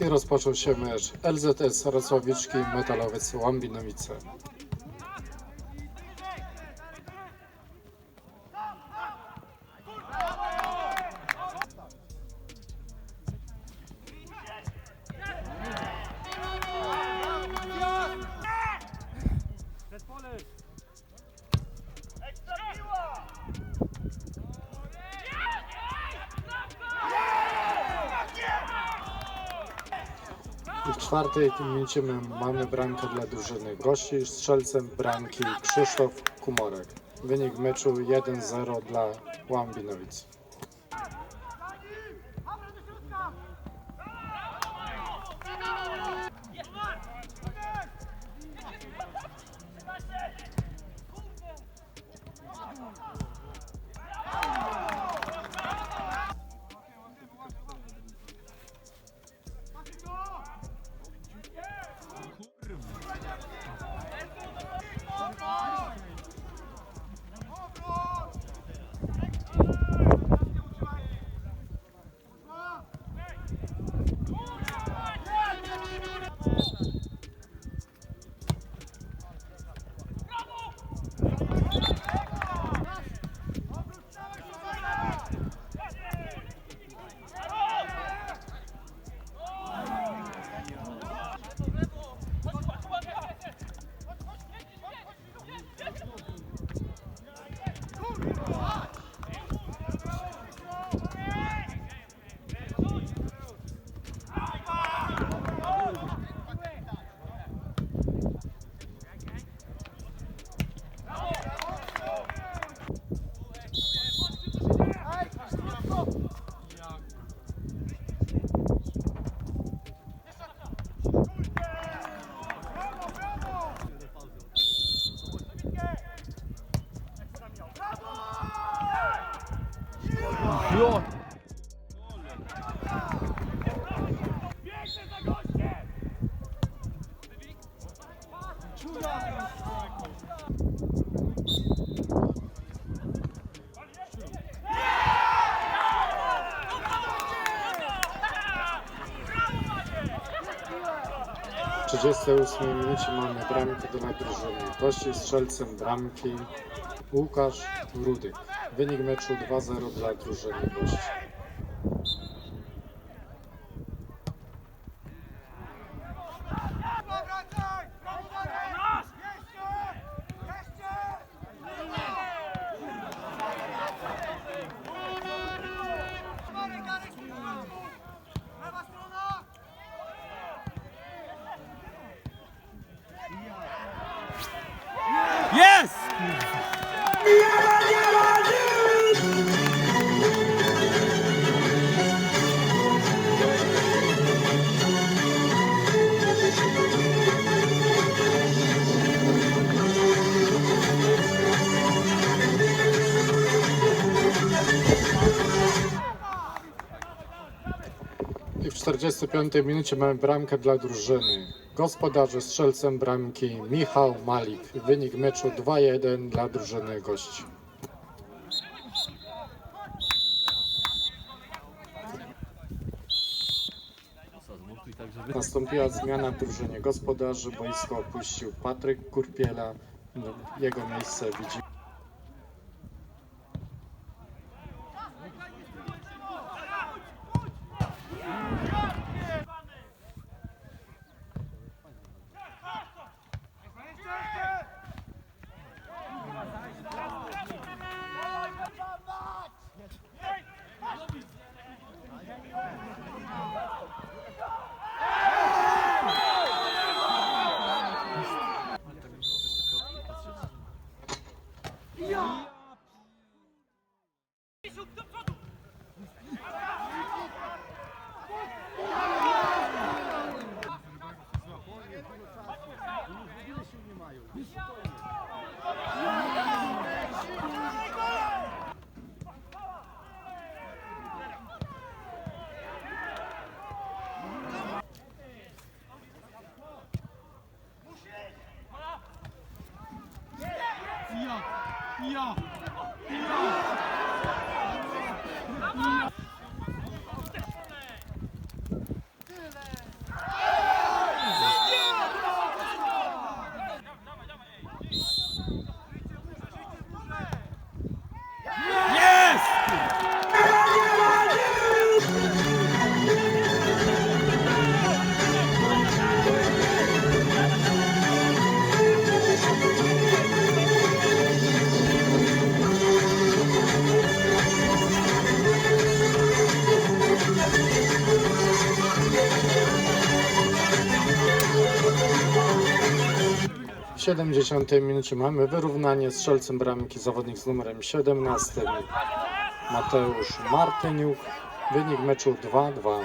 I rozpoczął się mecz LZS Racławiczki Metalowiec Łambinowice. W czwartej minucie my mamy bramkę dla drużyny gości. Strzelcem bramki Krzysztof Kumorek. Wynik meczu 1-0 dla Łambinowic. Йо. Бігте за гості! Чудо! 38 minucie mamy bramkę dla drużyny gości. Strzelcem bramki Łukasz Rudyk. Wynik meczu 2-0 dla drużyny gości. Jest! W 45 minucie mamy bramkę dla drużyny. Gospodarze strzelcem bramki Michał Malik. Wynik meczu 2-1 dla drużyny gości. Nastąpiła zmiana w drużynie gospodarzy. Boisko opuścił Patryk Kurpiela. Jego miejsce widzi If you don't 70 minucie mamy wyrównanie strzelcem bramki zawodnik z numerem 17 Mateusz Martyniuk. Wynik meczu 2-2.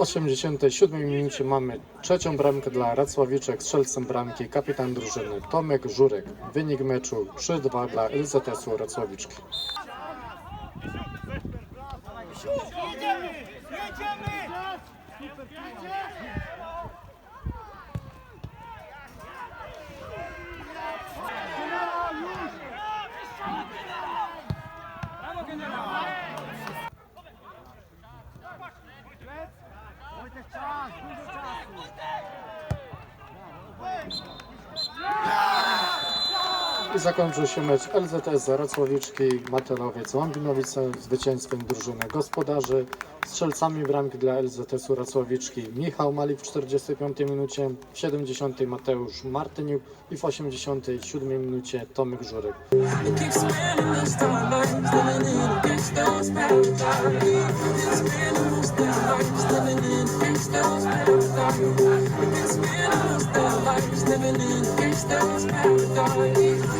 87 minucie mamy trzecią bramkę dla Racławiczek, strzelcem bramki kapitan drużyny Tomek Żurek. Wynik meczu 3-2 dla LZS-u Racławiczki. Jedziemy! Jedziemy! I zakończył się mecz LZS Racławiczki, Matelowiec, Łambinowice zwycięstwem drużyny gospodarzy. Strzelcami bramki dla LZS-u Racławiczki Michał Malik w 45 minucie, w 70 Mateusz Martyniuk i w 87 minucie Tomek Żurek. Paradise.